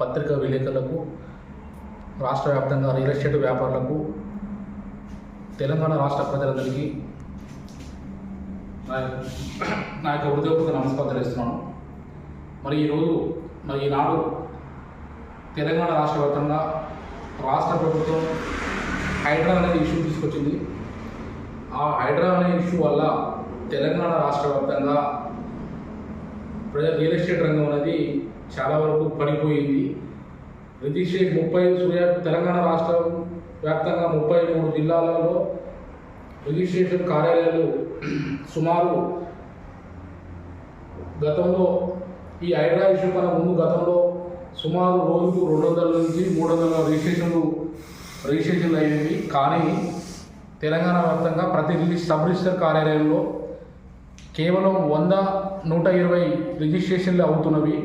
పత్రికా విలేకరులకు రాష్ట్ర వ్యాప్తంగా రియల్ ఎస్టేట్ వ్యాపారులకు తెలంగాణ రాష్ట్ర ప్రజలందరికీ నా యొక్క హృదయపూర్వక నమస్కారం తెలుస్తున్నాను మరి ఈరోజు మరి ఈనాడు తెలంగాణ రాష్ట్ర వ్యాప్తంగా రాష్ట్ర ప్రభుత్వం హైడ్రా అనేది ఇష్యూ తీసుకొచ్చింది. ఆ హైడ్రా అనే ఇష్యూ వల్ల తెలంగాణ రాష్ట్ర వ్యాప్తంగా ప్రజా రియల్ ఎస్టేట్ రంగం అనేది చాలా వరకు పడిపోయింది. రిజిస్ట్రేషన్ ముప్పై సూర్య తెలంగాణ రాష్ట్రం వ్యాప్తంగా ముప్పై మూడు జిల్లాలలో రిజిస్ట్రేషన్ కార్యాలయాలు సుమారు గతంలో ఈ హైడ్రా ఇష్యూ కన్నా ముందు గతంలో సుమారు రోజుకు రెండు వందల నుంచి మూడు వందల రిజిస్ట్రేషన్లు రిజిస్ట్రేషన్లు అయ్యేవి కానీ తెలంగాణ వ్యాప్తంగా ప్రతి సబ్ రిజిస్టర్ కార్యాలయంలో కేవలం వంద నూట ఇరవై రిజిస్ట్రేషన్లు అవుతున్నవి.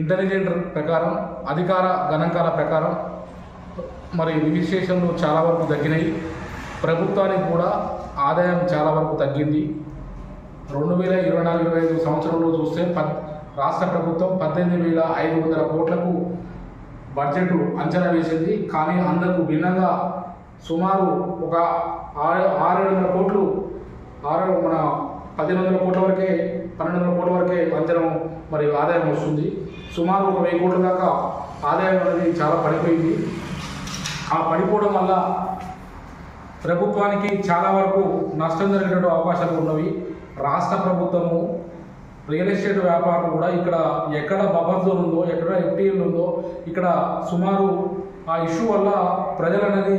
ఇంటెలిజెంట్ ప్రకారం అధికార గణాంకాల ప్రకారం మరి రిజిస్ట్రేషన్లు చాలా వరకు తగ్గినాయి. ప్రభుత్వానికి కూడా ఆదాయం చాలా వరకు తగ్గింది. రెండు వేల ఇరవై నాలుగు ఇరవై ఐదు సంవత్సరంలో చూస్తే పద్ రాష్ట్ర ప్రభుత్వం పద్దెనిమిది వేల ఐదు వందల కోట్లకు బడ్జెట్ అంచనా వేసింది. కానీ అందుకు భిన్నంగా సుమారు ఒక ఆరు ఆరు వందల కోట్లు ఆరు మన పదిహేను వందల కోట్ల వరకే పన్నెండు వందల కోట్ల వరకే అంచనా మరి ఆదాయం వస్తుంది. సుమారు ఒక వెయ్యి కోట్ల దాకా ఆదాయం అనేది చాలా పడిపోయింది. ఆ పడిపోవడం వల్ల ప్రభుత్వానికి చాలా వరకు నష్టం జరిగినటువంటి అవకాశాలు ఉన్నవి. రాష్ట్ర ప్రభుత్వము రియల్ ఎస్టేట్ వ్యాపారం కూడా ఇక్కడ ఎక్కడ బఫర్ జోన్ ఉందో ఎక్కడ ఎఫ్టీఎల్ ఉందో ఇక్కడ సుమారు ఆ ఇష్యూ వల్ల ప్రజలు అనేది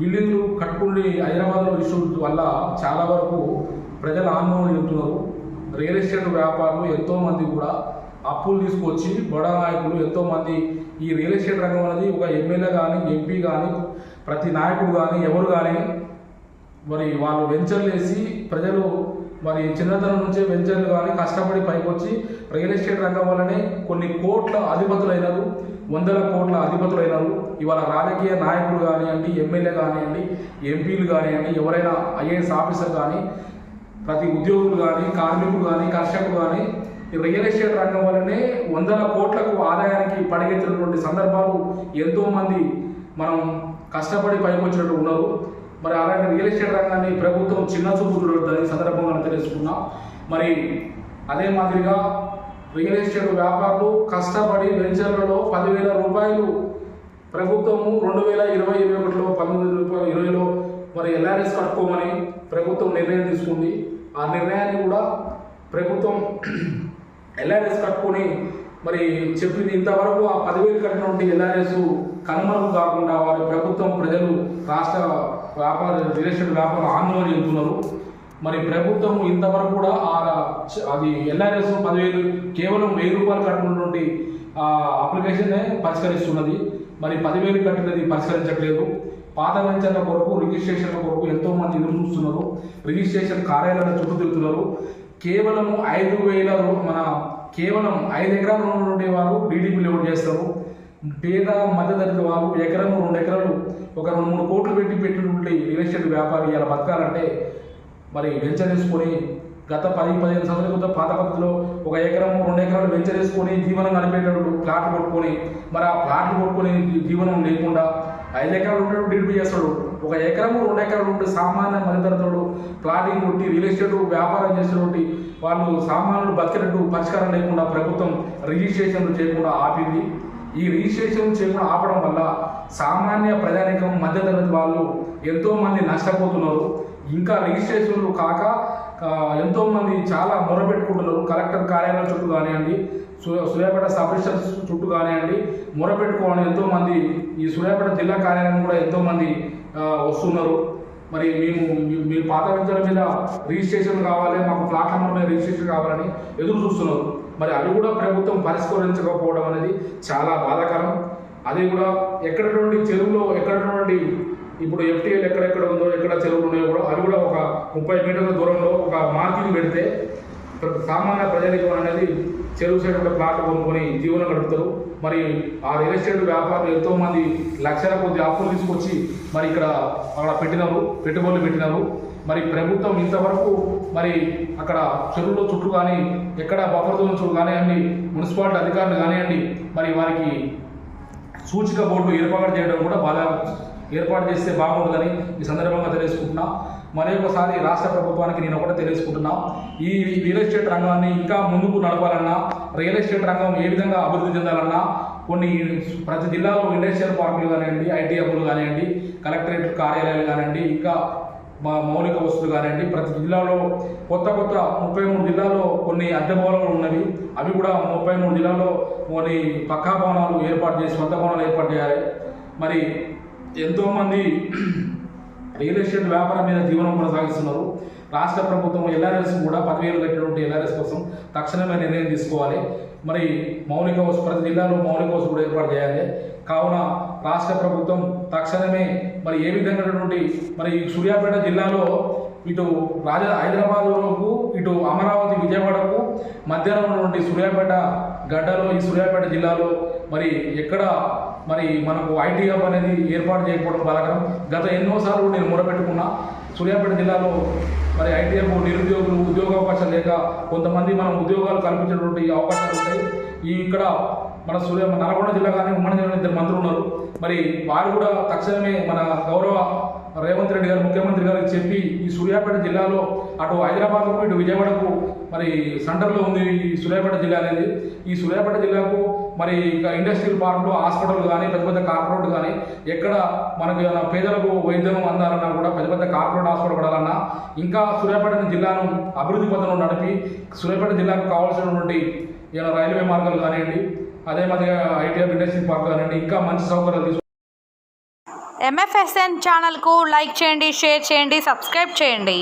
బిల్డింగ్లు కట్టుకుని హైదరాబాద్లో ఇష్యూ వల్ల చాలా వరకు ప్రజలు ఆందోళన చెందుతున్నారు. రియల్ ఎస్టేట్ వ్యాపారులు ఎంతోమంది కూడా అప్పులు తీసుకొచ్చి బడా నాయకులు ఎంతోమంది ఈ రియల్ ఎస్టేట్ రంగం అనేది ఒక ఎమ్మెల్యే కానీ ఎంపీ కానీ ప్రతి నాయకుడు కానీ ఎవరు కానీ మరి వాళ్ళు వెంచర్లు వేసి ప్రజలు మరి చిన్నతనం నుంచే వెంచర్లు కానీ కష్టపడి పైకి వచ్చి రియల్ ఎస్టేట్ రంగం వల్లనే కొన్ని కోట్ల అధిపతులైనరు వందల కోట్ల అధిపతులైనరు. ఇవాళ రాజకీయ నాయకులు కానివ్వండి ఎమ్మెల్యే కానివ్వండి ఎంపీలు కానివ్వండి ఎవరైనా ఐఏఎస్ ఆఫీసర్ కానీ ప్రతి ఉద్యోగులు కానీ కార్మికులు కానీ కర్షకులు కానీ ఈ రియల్ ఎస్టేట్ రంగం వల్లనే వందల కోట్లకు ఆదాయానికి పడగెత్తినటువంటి సందర్భాలు ఎంతోమంది మనం కష్టపడి పైకొచ్చినట్టు ఉన్నారు. మరి అలాంటి రియల్ ఎస్టేట్ రంగాన్ని ప్రభుత్వం చిన్న చూపు చూడొద్దని సందర్భంగా మనం తెలుసుకున్నాం మరి అదే మాదిరిగా రియల్ ఎస్టేట్ వ్యాపారులు కష్టపడి వెంచర్లలో పదివేల రూపాయలు ప్రభుత్వము రెండు వేల ఇరవై ఇరవై ఒకటిలో పంతొమ్మిది రూపాయలు ఇరవైలో మరి ఎల్ఆర్ఎస్ కట్టుకోమని ప్రభుత్వం నిర్ణయం తీసుకుంది. ఆ నిర్ణయాన్ని కూడా ప్రభుత్వం ఎల్ఆర్ఎస్ కట్టుకొని మరి చెప్పింది ఇంతవరకు ఆ పదివేలు కట్టినటువంటి ఎల్ఆర్ఎస్ కనుమరుగు కాకుండా వారి ప్రభుత్వం ప్రజలు రాష్ట్ర వ్యాపార రియల్ ఎస్టేట్ వ్యాపారం ఆందోళన చెందుతున్నారు. మరి ప్రభుత్వం ఇంతవరకు కూడా ఆ అది ఎల్ఆర్ఎస్ పదివేలు కేవలం వెయ్యి రూపాయలు కట్టినటువంటి ఆ అప్లికేషన్ పరిష్కరిస్తున్నది. మరి పదివేలు కట్టినది పరిష్కరించట్లేదు. పాత వెంచర్ల కొరకు రిజిస్ట్రేషన్ల కొరకు ఎంతో మంది ఎదురు చూస్తున్నారు రిజిస్ట్రేషన్ కార్యాలయాల చుట్టూ తిరుగుతున్నారు. కేవలము ఐదు వేల మన కేవలం ఐదు ఎకరాల రుణం ఉండేవారు డీడీపీ లెవెల్ చేస్తారు. పేద మధ్యతరగతి వారు ఎకరం రెండు ఎకరాలు ఒక రెండు మూడు కోట్లు పెట్టి పెట్టినటువంటి రియల్ ఎస్టేట్ వ్యాపారి ఇలా బతకాలంటే మరి వెంచర్ వేసుకొని గత పది పదిహేను సంవత్సరాల క్రితం పాత పద్ధతిలో ఒక ఎకరం రెండు ఎకరాలు వెంచర్ వేసుకొని జీవనం గడిపేటప్పుడు ప్లాట్లు కొట్టుకొని మరి ఆ ప్లాట్లు కొట్టుకొని జీవనం లేకుండా ఐదు ఎకరాలు ఉంటాడు డిడిపి చేస్తాడు. ఒక ఎకరము రెండు ఎకరాలు ఉంటే సామాన్య మధ్యతరగతుడు ప్లాటింగ్ కొట్టి రియల్ ఎస్టేట్ వ్యాపారం చేసేటోటి వాళ్ళు సామాన్యుడు బతికినట్టు పరిష్కారం లేకుండా ప్రభుత్వం రిజిస్ట్రేషన్లు చేయకుండా ఆపింది. ఈ రిజిస్ట్రేషన్ చేయకుండా ఆపడం వల్ల సామాన్య ప్రజానికం మధ్యతరగతి వాళ్ళు ఎంతోమంది నష్టపోతున్నారు. ఇంకా రిజిస్ట్రేషన్లు కాక ఎంతోమంది చాలా మొరపెట్టుకుంటున్నారు. కలెక్టర్ కార్యాలయం చుట్టూ కానివ్వండి సూర్యాపేట సబ్ రిజిస్టర్ చుట్టూ కానివ్వండి మొరపెట్టుకోవాలని ఎంతోమంది ఈ సూర్యాపేట జిల్లా కార్యాలయం కూడా ఎంతోమంది వస్తున్నారు. మరి మేము మీ- పాత విద్యల మీద రిజిస్ట్రేషన్ కావాలి మాకు ప్లాట్ల మీద రిజిస్ట్రేషన్ కావాలని ఎదురు చూస్తున్నారు. మరి అది కూడా ప్రభుత్వం పరిష్కరించకపోవడం అనేది చాలా బాధాకరం. అది కూడా ఎక్కడటువంటి చెరువులో ఎక్కడటువంటి ఇప్పుడు ఎఫ్టీఎల్ ఎక్కడెక్కడ ఉందో ఎక్కడ చెరువులు ఉన్నాయో కూడా అది కూడా ఒక ముప్పై మీటర్ల దూరంలో ఒక మార్కింగ్ పెడితే సామాన్య ప్రజానికం అనేది చెరువు సైడ్ ప్లాట్ కొనుక్కొని జీవనం గడుపుతారు. మరి ఆ రియల్ ఎస్టేట్ వ్యాపారులు ఎంతో మంది లక్షల కొద్ది అప్పులు తీసుకొచ్చి మరి ఇక్కడ అక్కడ పెట్టినారు పెట్టుబడులు పెట్టినారు. మరి ప్రభుత్వం ఇంతవరకు మరి అక్కడ చెరువులో చుట్టూ కానీ ఎక్కడ బఫర్ జోన్ చుట్టూ కానివ్వండి మున్సిపాలిటీ అధికారులు కానివ్వండి మరి వారికి సూచిక బోర్డు ఏర్పాటు చేయడం కూడా బాగా ఏర్పాటు చేస్తే బాగుంటుందని ఈ సందర్భంగా తెలియజేసుకుంటున్నా. మరొకసారి ఒకసారి రాష్ట్ర ప్రభుత్వానికి నేను ఒకటి తెలుసుకుంటున్నాం ఈ రియల్ ఎస్టేట్ రంగాన్ని ఇంకా ముందుకు నడపాలన్నా రియల్ ఎస్టేట్ రంగం ఏ విధంగా అభివృద్ధి చెందాలన్నా కొన్ని ప్రతి జిల్లాలో ఇండస్ట్రియల్ పార్కులు కానివ్వండి ఐటీ హబ్బులు కానివ్వండి కలెక్టరేట్ కార్యాలయాలు కానివ్వండి ఇంకా మా మౌలిక వస్తువులు కానివ్వండి ప్రతి జిల్లాలో కొత్త కొత్త ముప్పై మూడు జిల్లాలో కొన్ని అద్దె భవనాలు ఉన్నవి. అవి కూడా ముప్పై మూడు జిల్లాలో కొన్ని పక్కా భవనాలు ఏర్పాటు చేసి సొంత భవనాలు ఏర్పాటు చేయాలి. మరి ఎంతోమంది రియల్ ఎస్టేట్ వ్యాపారం మీద జీవనం కొనసాగిస్తున్నారు. రాష్ట్ర ప్రభుత్వం ఎల్ఆర్ఎస్ కూడా పదివేలు కట్టినటువంటి ఎల్ఆర్ఎస్ కోసం తక్షణమే నిర్ణయం తీసుకోవాలి. మరి మౌలిక హౌస్ ప్రతి జిల్లాలో మౌలిక హౌస్ కూడా ఏర్పాటు చేయాలి. కావున రాష్ట్ర ప్రభుత్వం తక్షణమే మరి ఏ విధంగానటువంటి మరి ఈ సూర్యాపేట జిల్లాలో ఇటు రాజ హైదరాబాద్కు ఇటు అమరావతి విజయవాడకు మధ్యలో ఉన్నటువంటి సూర్యాపేట గడ్డలో ఈ సూర్యాపేట జిల్లాలో మరి ఎక్కడ మరి మనకు ఐటీ హబ్ అనేది ఏర్పాటు చేయకపోవడం బలకరం గత ఎన్నోసార్లు నేను మొరపెట్టుకున్నా సూర్యాపేట జిల్లాలో మరి ఐటీ హబ్ నిరుద్యోగులు ఉద్యోగ అవకాశాలు లేక కొంతమంది మనం ఉద్యోగాలు కల్పించేటువంటి అవకాశాలు ఉంటాయి. ఈ ఇక్కడ మన సూర్య నల్గొండ జిల్లా కానీ ఉమ్మడి జిల్లా ఇద్దరు మంత్రులు ఉన్నారు. మరి వారు కూడా తక్షణమే మన గౌరవ రేవంత్ రెడ్డి గారు ముఖ్యమంత్రి గారికి చెప్పి ఈ సూర్యాపేట జిల్లాలో అటు హైదరాబాద్కు ఇటు విజయవాడకు మరి సెంటర్లో ఉంది ఈ సూర్యాపేట జిల్లా అనేది. ఈ సూర్యాపేట జిల్లాకు మరి ఇక ఇండస్ట్రియల్ పార్కులు హాస్పిటల్ కానీ పెద్ద పెద్ద కార్పొరేట్ కానీ ఎక్కడ మనకి ఏదైనా పేదలకు వైద్యం అందాలన్నా కూడా పెద్ద పెద్ద కార్పొరేట్ హాస్పిటల్ పడాలన్నా ఇంకా సూర్యాపేట జిల్లాను అభివృద్ధి పథంలో నడిపి సూర్యాపేట జిల్లాకు కావాల్సినటువంటి రైల్వే మార్గాలు కానివ్వండి అదే మాదిరిగా ఐటీఆర్ ఇండస్ట్రియల్ పార్క్ కానివ్వండి ఇంకా మంచి సౌకర్యాలు తీసుకు ఎంఎఫ్ఎస్ఎన్ ఛానల్కు లైక్ చేయండి షేర్ చేయండి సబ్స్క్రైబ్ చేయండి.